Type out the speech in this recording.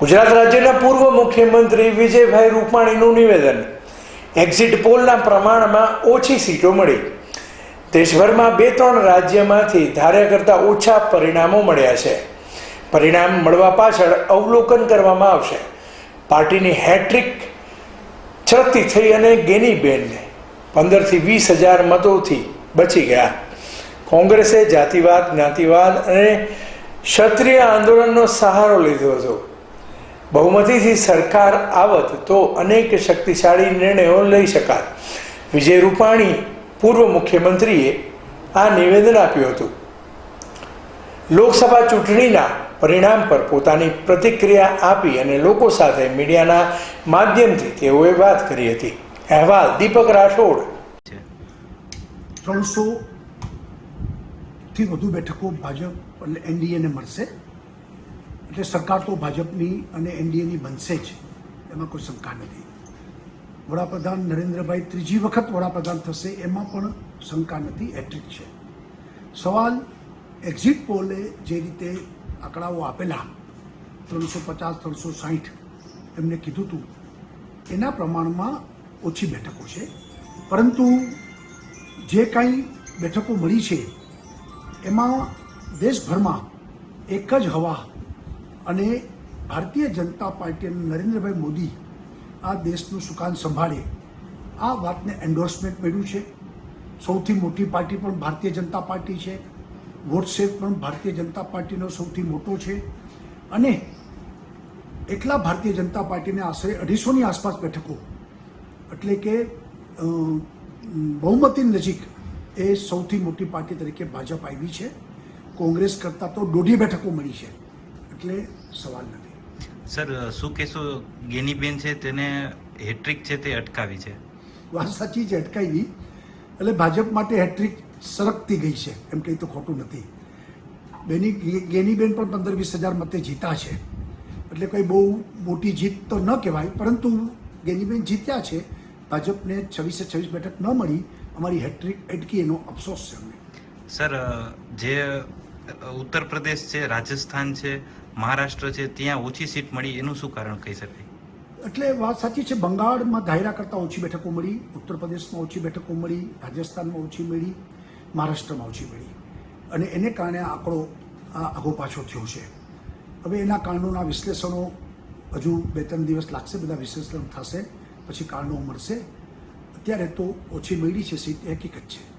ગુજરાત રાજ્યના પૂર્વ મુખ્યમંત્રી વિજયભાઈ રૂપાણીનું નિવેદન. એક્ઝિટ પોલના પ્રમાણમાં ઓછી સીટો મળી. દેશભરમાં બે ત્રણ રાજ્યમાંથી ધાર્યા કરતાં ઓછા પરિણામો મળ્યા છે. પરિણામ મળવા પાછળ અવલોકન કરવામાં આવશે. પાર્ટીની હેટ્રિક છરતી થઈ અને ગેનીબેન પંદરથી વીસ હજાર મતોથી બચી ગયા. કોંગ્રેસે જાતિવાદ, જ્ઞાતિવાદ અને ક્ષત્રિય આંદોલનનો સહારો લીધો હતો. બહુમતીથી સરકાર આવત તો અનેક શક્તિશાળી નિર્ણયો લઈ શકાત. વિજય રૂપાણી, પૂર્વ મુખ્યમંત્રીએ આ નિવેદન આપ્યું હતું. લોકસભા ચૂંટણીના પરિણામ પર પોતાની પ્રતિક્રિયા આપી અને લોકો સાથે મીડિયાના માધ્યમથી તેઓએ વાત કરી હતી. અહેવાલ દીપક રાઠોડ. ત્રણસો થી વધુ બેઠકો ભાજપ અને એનડીએને મળશે. એટલે સરકાર તો ભાજપની અને એનડીએની બનશે જ. એમાં કોઈ શંકા નથી. વડાપ્રધાન નરેન્દ્રભાઈ ત્રીજી વખત વડાપ્રધાન થશે, એમાં પણ શંકા નથી હેટ્રિક છે. સવાલ એક્ઝિટ પોલે જે રીતે આંકડાઓ આપેલા, ત્રણસો પચાસ, ત્રણસો સાહીઠ, એમને કીધું હતું એના પ્રમાણમાં ઓછી બેઠકો છે. પરંતુ જે કાંઈ બેઠકો મળી છે, એમાં દેશભરમાં એક જ હવા અને ભારતીય જનતા પાર્ટી અને નરેન્દ્રભાઈ મોદી આ દેશનું સુકાન સંભાળે. આ વાતને એન્ડોર્સમેન્ટ મળ્યું છે. સૌથી મોટી પાર્ટી પણ ભારતીય જનતા પાર્ટી છે. વોટ શેર પણ ભારતીય જનતા પાર્ટીનો સૌથી મોટો છે. અને એટલા ભારતીય જનતા પાર્ટીને આશરે અઢીસોની આસપાસ બેઠકો, એટલે કે બહુમતી નજીક એ સૌથી મોટી પાર્ટી તરીકે ભાજપ આવી છે. કોંગ્રેસ કરતાં તો દોઢી બેઠકો મળી છે. એટલે સવાલ નથી. સર શું કહેશો ગેનીબેન છે તેને હેટ્રિક છે તે અટકાવી છે? વાત સાચી છે અટકાવી. એટલે ભાજપ માટે હેટ્રિક સરકતી ગઈ છે એમ કંઈ તો ખોટું નથી. બેની ગેનીબેન પણ પંદર વીસ હજાર મતે જીતા છે. એટલે કોઈ બહુ મોટી જીત તો ન કહેવાય પરંતુ ગેનીબેન જીત્યા છે. ભાજપને છવ્વીસે છવ્વીસ બેઠક ન મળી અમારી હેટ્રિક અટકી એનો અફસોસ છે અમને. સર જે ઉત્તર પ્રદેશ છે રાજસ્થાન છે મહારાષ્ટ્ર છે, ત્યાં ઓછી સીટ મળી, એનું શું કારણ કહી શકાય? એટલે વાત સાચી છે, બંગાળમાં ધાયરા કરતાં ઓછી બેઠકો મળી ઉત્તર પ્રદેશમાં ઓછી બેઠકો મળી, રાજસ્થાનમાં ઓછી મળી, મહારાષ્ટ્રમાં ઓછી મળી. અને એને કારણે આંકડો આગો પાછો થયો છે. હવે એના કારણોના વિશ્લેષણો હજુ બે ત્રણ દિવસ લાગશે, બધા વિશ્લેષણ થશે, પછી કારણો મળશે. અત્યારે તો ઓછી મળી છે સીટ હકીકત છે.